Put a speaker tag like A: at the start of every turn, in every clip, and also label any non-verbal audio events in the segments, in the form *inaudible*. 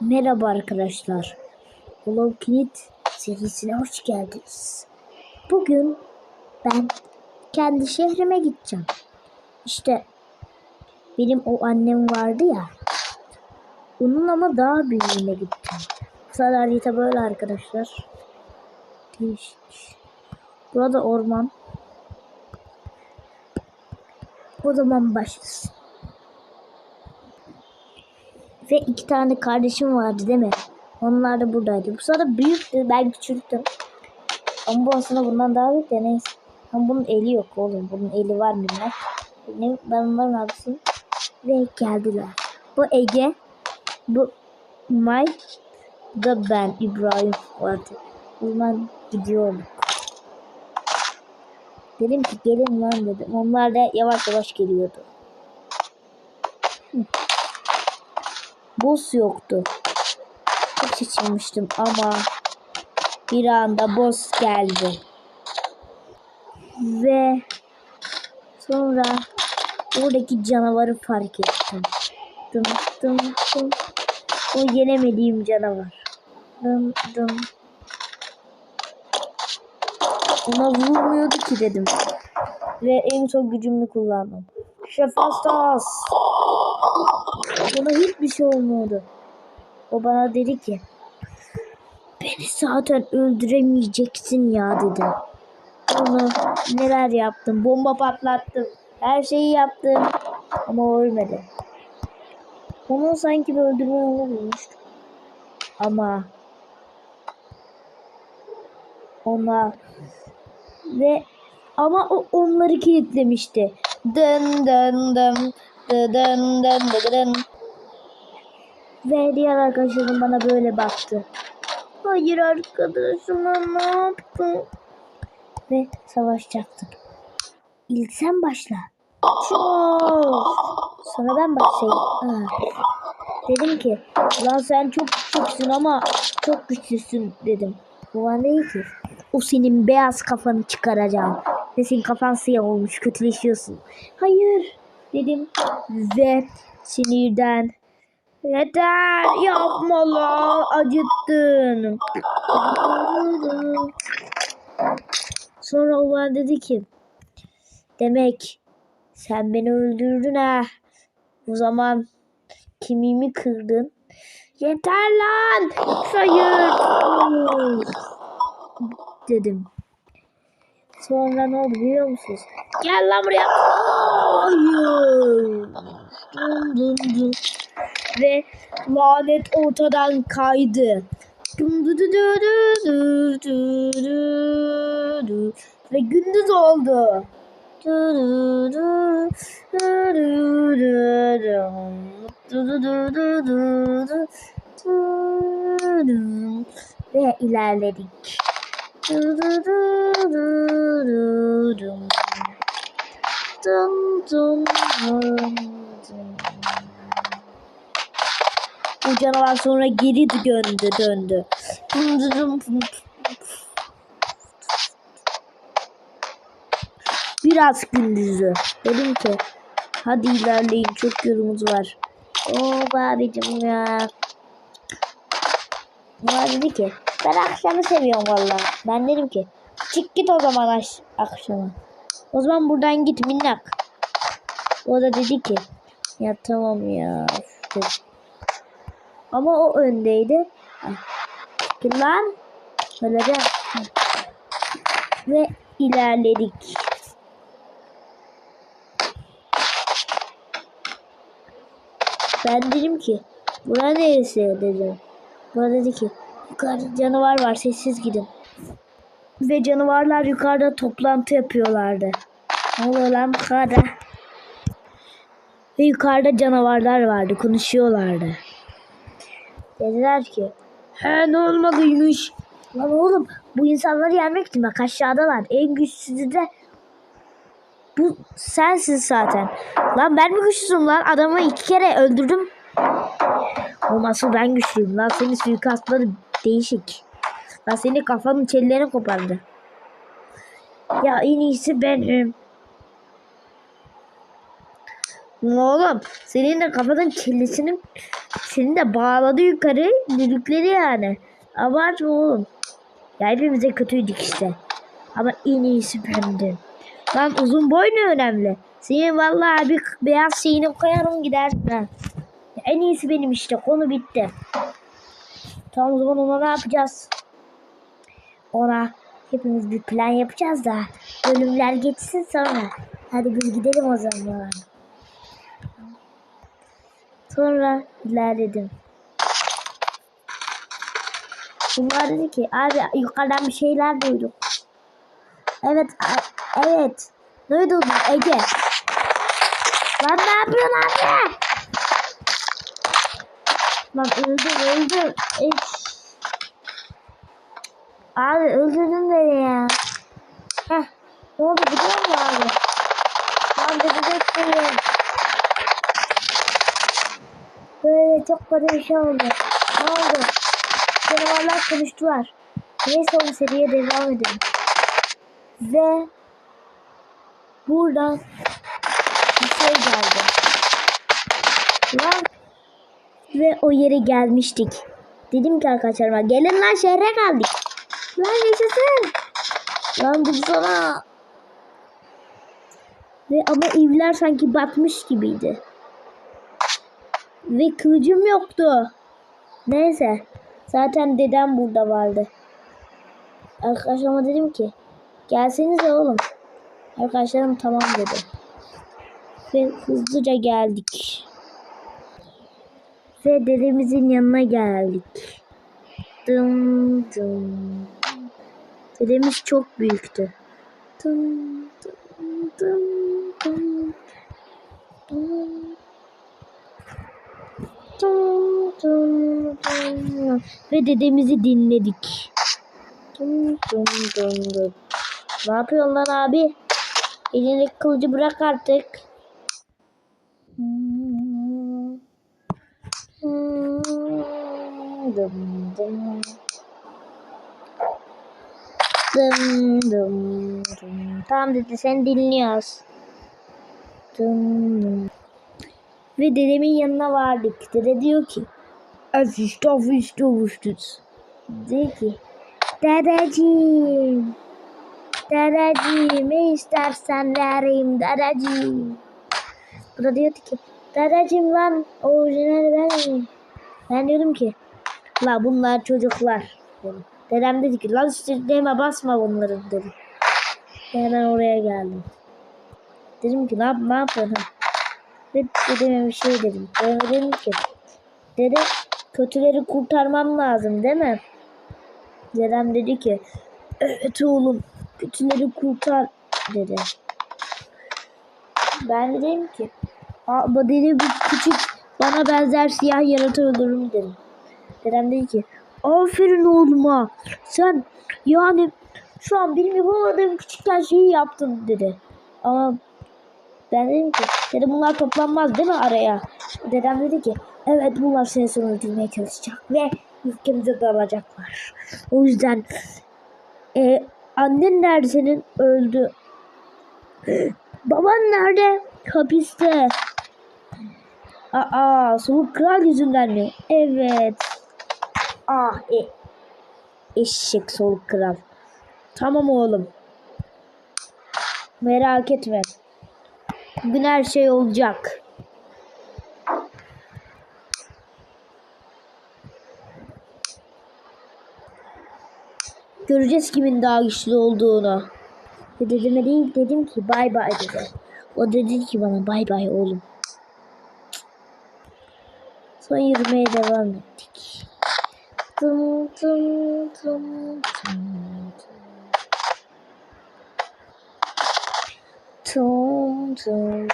A: Merhaba arkadaşlar. Hollow Knight serisine hoş geldiniz. Bugün ben kendi şehrime gideceğim. İşte benim o annem vardı ya. Onun ama daha büyüğüne gideceğim. Kısa harita böyle arkadaşlar. Değişik. Burada orman. O zaman başlasın. Ve iki tane kardeşim vardı değil mi? Onlar da buradaydı. Bu sırada büyüktü. Ben küçülttüm. Ama bu aslında bundan daha büyük de neyse. Ama bunun eli yok oğlum. Bunun eli var minnak. Ne, ben onların abisiyim. Ve geldiler. Bu Ege. Bu. Bu da ben İbrahim vardı. Zaman gidiyorduk. Dedim ki gelin lan dedim. Onlar da yavaş yavaş geliyordu. Boss yoktu. Çok şaşırmıştım ama bir anda boss geldi. Ve sonra oradaki canavarı fark ettim. Dım dım dım. O yenemediğim canavar. Dım dım. Ona vurmuyordu ki dedim. Ve en son gücümü kullandım. Şefastas. Ona hiçbir şey olmuyordu. O bana dedi ki beni zaten öldüremeyeceksin ya dedi. Onu neler yaptım. Bomba patlattım. Her şeyi yaptım. Ama ölmedi. Onun sanki bir öldürme yolu. Ama ona ve ama o onları kilitlemişti. Dın dın dın dın dın dın dın. Ve diğer arkadaşlarım bana böyle baktı. Hayır arkadaşıma ne yaptın? Ve savaşacaktık. İlk sen başla. Çok. Sonra ben başlayayım. Ha. Dedim ki lan sen çok küçüksün ama çok güçlüsün dedim. Bu bana değil ki. O senin beyaz kafanı çıkaracağım. Ve senin kafan siyah olmuş kötüleşiyorsun. Hayır dedim. Ve sinirden Yeter yapma lan acıttın. Sonra o bana dedi ki demek sen beni öldürdün ha. O zaman kimimi kırdın? Yeter lan! Hayır! Dedim. Sonra ne oldu biliyor musunuz? Gel lan buraya. Hayır! Dun dun dun. Ve lanet ortadan kaydı. Dun du du du du du du du du. Ve gündüz oldu. Du du du du du du du. Du du du du du du. Du du. Ve ilerledik. Bu canavar sonra geri döndü döndü. Biraz gündüzü. Dedim ki hadi ilerleyin çok yolumuz var. Oo babacım ya. Bana dedi ki ben akşamı seviyorum valla. Ben dedim ki çık git o zaman akşama. O zaman buradan git minnak. O da dedi ki ya tamam ya. Ama o öndeydi. Kim lan? Öleceğim. Ve ilerledik. Ben dedim ki bura neresi dedim. Bana dedi ki yukarıda canavar var sessiz gidin. Ve canavarlar yukarıda toplantı yapıyorlardı. Ne oluyor lan yukarıda? Ve yukarıda canavarlar vardı konuşuyorlardı. Dediler ki he ne olmalıymış. Lan oğlum bu insanları yenmek için bak aşağıdalar. En güçsüzü de bu sensin zaten. Lan ben mi güçsüzüm lan? Adamı iki kere öldürdüm. O nasıl ben güçlüyüm lan. Senin suikastları değişik. Lan senin kafanın çellerini kopardı. Ya en iyisi benim. Oğlum senin de kafanın kellesini seni de bağladı yukarı düdükleri yani. Abartma oğlum. Ya hepimize kötüydük işte. Ama en iyisi bendim. Lan uzun boy ne önemli. Senin vallahi bir beyaz şeyini koyarım gider. Ha. En iyisi benim işte. Konu bitti. Tamam o zaman ona ne yapacağız? Ona hepimiz bir plan yapacağız da bölümler geçsin sonra. Hadi biz gidelim o zaman. Sonra ilerledim. Bunlar dedi ki abi yukarıdan bir şeyler duyduk. Evet evet. Ne duydun Ege? Lan ne yapıyorsun abi? Lan öldüm öldüm. Eş. Abi öldürdün beni ya. Heh. Ne oldu biliyor musun abi? Lan öldürdün Böyle çok bir şey oldu. Ne oldu? Canavarlar konuştular. Neyse o seriye devam edelim. Ve buradan bir şey geldi. Lan ve o yere gelmiştik. Dedim ki arkadaşlarıma gelin lan şehre geldik. Lan yaşasın. Lan bu sana. Ve ama evler sanki batmış gibiydi. Ve kılıcım yoktu. Neyse. Zaten dedem burada vardı. Arkadaşlarıma dedim ki gelsenize oğlum. Arkadaşlarım tamam dedi. Ve hızlıca geldik. Ve dedemizin yanına geldik. Dım dım. Dedemiz çok büyüktü. Dım dım dım dım. dım. Dım dım dım. Ve dedemizi dinledik. Dım dım dım dım. Ne yapıyorsun lan abi? Elindeki kılıcı bırak artık. Hmm. Hmm. Dım dım. Dım dım dım. Tamam dedi sen dinliyoruz. Dım dım. Ve dedemin yanına vardık. Dede diyor ki Az işte işte olmuştuz. Diyor ki Dedeciğim Dedeciğim ne istersen vereyim dedeciğim. Bu da diyordu ki dedeciğim lan orijinali vermeyeyim. Ben diyordum ki la bunlar çocuklar. Dedem dedi ki lan üstlerine basma bunları dedi. Hemen oraya geldim. Dedim ki yap, ne yapıyorsun? Ve dedeme bir şey dedim. Ben dedim ki dede kötüleri kurtarmam lazım değil mi? Dedem dedi ki evet oğlum kötüleri kurtar dedi. Ben de dedim ki ama dedi bir küçük bana benzer siyah yaratığı öldürürüm dedim. Dedem dedi ki aferin oğluma sen yani şu an benim yapamadığım küçükten şeyi yaptın dedi. Ama ben dedim ki dedi bunlar toplanmaz değil mi araya? Dedem dedi ki evet bunlar seni sonra öldürmeye çalışacak ve ülkemize dalacaklar. O yüzden e, annen nerede senin? Öldü. *gasps* Baban nerede? Hapiste. Aa, soğuk kral yüzünden mi? Evet. Ah, e, eşek soğuk kral. Tamam oğlum. Merak etme. Bugün her şey olacak. Göreceğiz kimin daha güçlü olduğunu. Ve dedeme değil dedim ki bay bay dedi. O dedi ki bana bay bay oğlum. Sonra yürümeye devam ettik. Dım dım dım tum tum tum.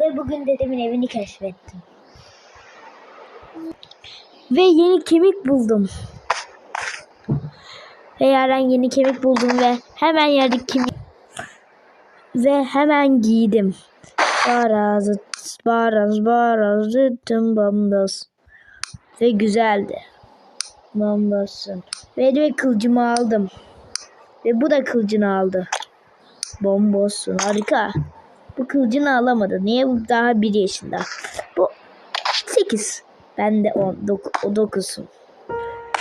A: Ve bugün dedemin evini keşfettim. Ve yeni kemik buldum. Ve yerden yeni kemik buldum ve hemen yerdeki kemik ve hemen giydim. Baraz, baraz, baraz, dım bamdas. Ve güzeldi. Bambasın. Ve elime kılıcımı aldım. Ve bu da kılıcını aldı. Bombossun. Harika. Bu kılıcını alamadı. Niye bu daha bir yaşında? Bu 8. Ben de 10, 9'um.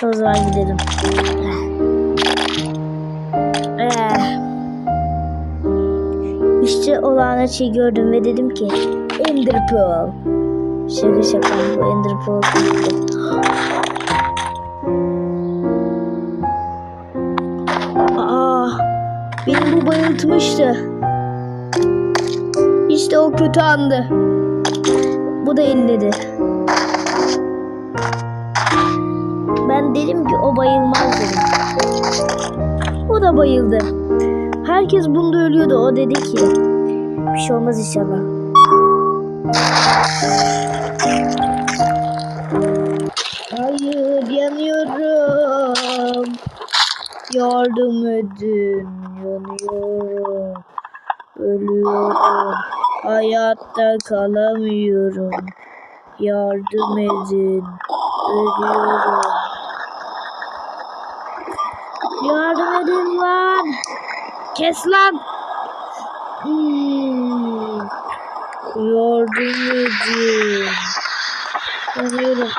A: O zaman gidelim. Eh. İşte olağan şey gördüm ve dedim ki Ender Pearl. Şaka şaka bu Ender Pearl beni bayıltmıştı. İşte o kötü andı. Bu da elledi. Ben dedim ki o bayılmaz dedim. O da bayıldı. Herkes bunda ölüyordu. O dedi ki bir şey olmaz inşallah. Hayır yanıyorum. Yardım edin. Yanıyorum. Ölüyorum. Hayatta kalamıyorum. Yardım edin. Ölüyorum. Yardım edin lan. Kes lan. Hmm. Yardım edin. Yanıyorum.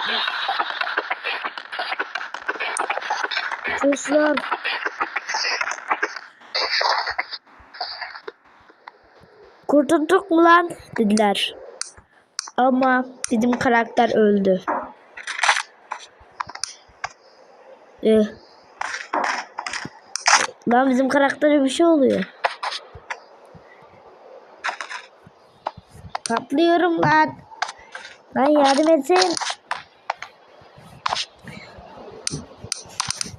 A: Kes lan. Kurtulduk mu lan dediler. Ama bizim karakter öldü. Eh. Lan bizim karaktere bir şey oluyor. Patlıyorum lan. Lan yardım etsin.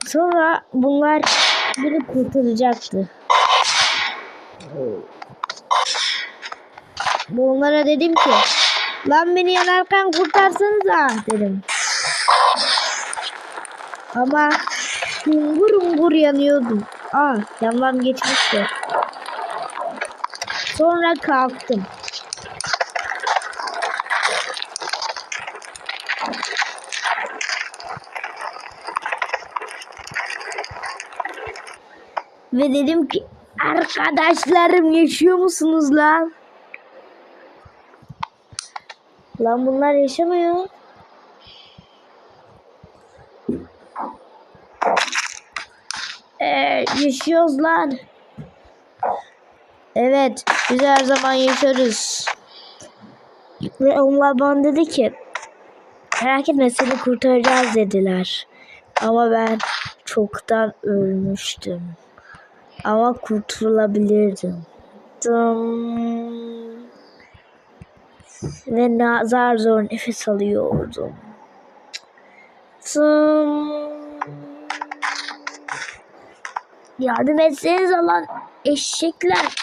A: Sonra bunlar beni kurtaracaktı. Bunlara dedim ki lan beni yanarken kurtarsanıza dedim. Ama hungur hungur yanıyordum. Aa yandan geçmişti. Sonra kalktım. Ve dedim ki arkadaşlarım yaşıyor musunuz lan? Lan bunlar yaşamıyor. Ee, yaşıyoruz lan. Evet, biz her zaman yaşarız. Ve onlar bana dedi ki, merak etme seni kurtaracağız dediler. Ama ben çoktan ölmüştüm. Ama kurtulabilirdim. Dım. Ve na- zar zor nefes alıyordum. Dım. Yardım etseniz lan eşekler.